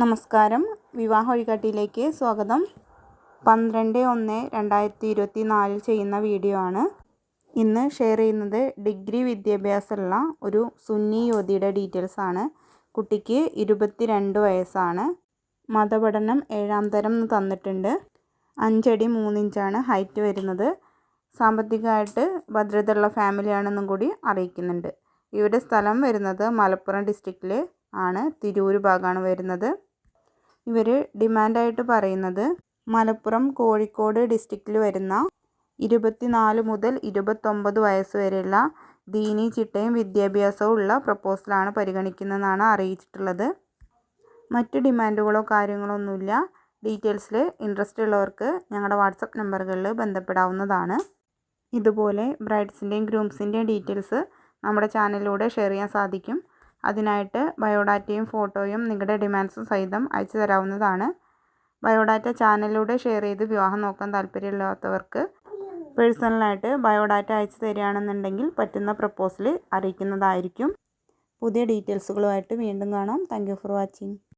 നമസ്കാരം. വിവാഹ വഴികാട്ടിയിലേക്ക് സ്വാഗതം. പന്ത്രണ്ട് ഒന്ന് രണ്ടായിരത്തി ഇരുപത്തി നാലിൽ ചെയ്യുന്ന വീഡിയോ ആണ്. ഇന്ന് ഷെയർ ചെയ്യുന്നത് ഡിഗ്രി വിദ്യാഭ്യാസമുള്ള ഒരു സുന്നി യുവതിയുടെ ഡീറ്റെയിൽസ് ആണ്. കുട്ടിക്ക് ഇരുപത്തി രണ്ട് വയസ്സാണ്. മതപഠനം ഏഴാം തരം തന്നിട്ടുണ്ട്. അഞ്ചടി മൂന്നിഞ്ചാണ് ഹൈറ്റ് വരുന്നത്. സാമ്പത്തികമായിട്ട് ഭദ്രതയുള്ള ഫാമിലിയാണെന്നും കൂടി അറിയിക്കുന്നുണ്ട്. ഇവരുടെ സ്ഥലം വരുന്നത് മലപ്പുറം ഡിസ്ട്രിക്റ്റിൽ ആണ്. തിരൂർ ഭാഗമാണ് വരുന്നത്. ഇവർ ഡിമാൻഡായിട്ട് പറയുന്നത് മലപ്പുറം കോഴിക്കോട് ഡിസ്ട്രിക്റ്റിൽ വരുന്ന ഇരുപത്തിനാല് മുതൽ ഇരുപത്തൊമ്പത് വയസ്സ് വരെയുള്ള ദീനി ചിട്ടയും വിദ്യാഭ്യാസവും ഉള്ള പ്രപ്പോസലാണ് പരിഗണിക്കുന്നതെന്നാണ് അറിയിച്ചിട്ടുള്ളത്. മറ്റ് ഡിമാൻഡുകളോ കാര്യങ്ങളോ ഒന്നുമില്ല. ഡീറ്റെയിൽസിൽ ഇൻട്രസ്റ്റ് ഉള്ളവർക്ക് ഞങ്ങളുടെ വാട്സപ്പ് നമ്പറുകളിൽ ബന്ധപ്പെടാവുന്നതാണ്. ഇതുപോലെ ബ്രൈഡ്സിന്റെയും ഗ്രൂംസിന്റെയും ഡീറ്റെയിൽസ് നമ്മുടെ ചാനലിലൂടെ ഷെയർ ചെയ്യാൻ സാധിക്കും. അതിനായിട്ട് ബയോഡാറ്റയും ഫോട്ടോയും നിങ്ങളുടെ ഡിമാൻഡ്സും സഹിതം അയച്ചു തരാവുന്നതാണ്. ബയോഡാറ്റ ചാനലിലൂടെ ഷെയർ ചെയ്ത് വിവാഹം നോക്കാൻ താല്പര്യമില്ലാത്തവർക്ക് പേഴ്സണലായിട്ട് ബയോഡാറ്റ അയച്ചു തരികയാണെന്നുണ്ടെങ്കിൽ പറ്റുന്ന പ്രപ്പോസൽ അറിയിക്കുന്നതായിരിക്കും. പുതിയ ഡീറ്റെയിൽസുകളുമായിട്ട് വീണ്ടും കാണാം. Thank for watching.